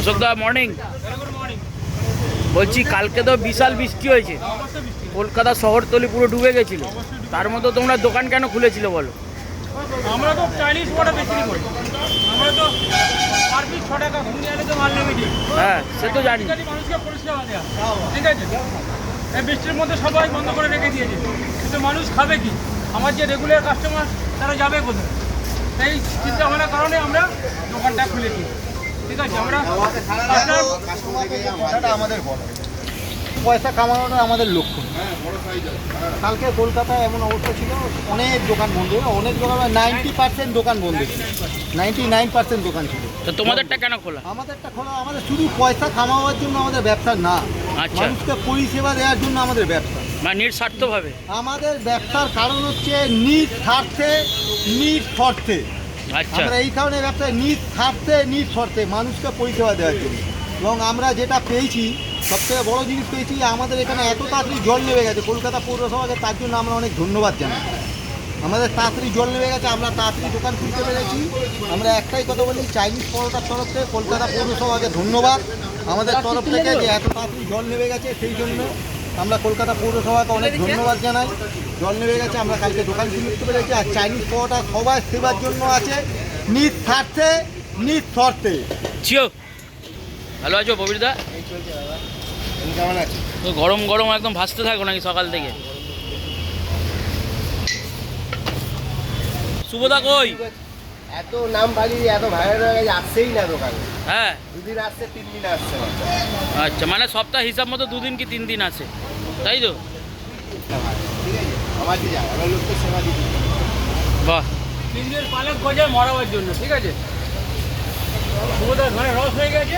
অশোক দা morning বলছি কালকে তো বিশাল বৃষ্টি হয়েছে। কলকাতা শহরতলি পুরো ডুবে গেছিল। তার মধ্যে তোমরা দোকান কেন খুলেছিল বলো? আমরা তো চাইনিজ ওটা বিক্রি করি আমরা তো পার পিস ছ টাকা ঘুরে তো মাল হ্যাঁ সে তো জানি। মানুষকে পরিষেবা দেওয়া ঠিক আছে? এই বৃষ্টির মধ্যে সবাই বন্ধ করে রেখে দিয়েছে। কিন্তু মানুষ খাবে কি? আমার যে রেগুলার কাস্টমার তারা যাবে কোথায়? এই চিন্তা ভাবনার কারণে আমরা দোকানটা খুলেছি। ঠিক আছে আমরা আমাদের বড় পয়সা কামানোটা আমাদের লক্ষ্য। কালকে কলকাতায় এমন অবস্থা ছিল অনেক দোকান বন্ধ অনেক দোকান নাইনটি পার্সেন্ট দোকান বন্ধ ছিল। নাইনটি নাইন পার্সেন্ট দোকান ছিল। তো তোমাদেরটা কেন খোলা? আমাদেরটা খোলা আমাদের শুধু পয়সা কামাবার জন্য আমাদের ব্যবসা না আচ্ছা। মানুষকে পরিষেবা দেওয়ার জন্য আমাদের ব্যবসা। মানে নিঃস্বার্থভাবে? আমাদের ব্যবসার কারণ হচ্ছে নিট স্বার্থে নিট শর্তে আচ্ছা। আমরা এই কারণে ব্যবসায় নিট স্বার্থে নিট শর্তে মানুষকে পরিষেবা দেওয়ার জন্য। এবং আমরা যেটা পেয়েছি সবথেকে বড় জিনিস পেয়েছি, আমাদের এখানে এত তাড়াতাড়ি জল নেমে গেছে, কলকাতা পৌরসভাকে তার জন্য আমরা অনেক ধন্যবাদ জানাই। আমাদের তাড়াতাড়ি জল নেমে গেছে, আমরা তাড়াতাড়ি দোকান খুলতে পেরেছি। আমরা একটাই কথা বলি, চাইনিজ পরোটার তরফ থেকে কলকাতা পৌরসভাকে ধন্যবাদ। আমাদের তরফ থেকে যে এত তাড়াতাড়ি জল নেমে গেছে, সেই জন্য আমরা কলকাতা পৌরসভাকে অনেক ধন্যবাদ জানাই। জল নেমে গেছে আমরা কালকে দোকান খুলতে পেরেছি আর চাইনিজ পরোটা সবার সেবার জন্য আছে। নিজ স্বার্থে নিজ শর্তে চিও ভালো আছো ববির দা কেমন আছে তো গরম গরম একদম ভাসতে থাকো নাকি সকাল থেকে? শুভদা কই? এত নাম বাড়িয়ে এত ভাইরাল হয়ে গেছে আসছেই না দোকানে। হ্যাঁ। দুদিন আসছে তিন দিন আসছে। আচ্ছা মানে সপ্তাহ হিসাব মতো দুদিন কি তিন দিন আছে? তাই তো? ঠিক আছে আমার কি যায় আমার লোককে সেবা দিতে বাহ। তিন দিন পালক গজায় মরাবার জন্য ঠিক আছে? ঘরে রস হয়ে গেছে।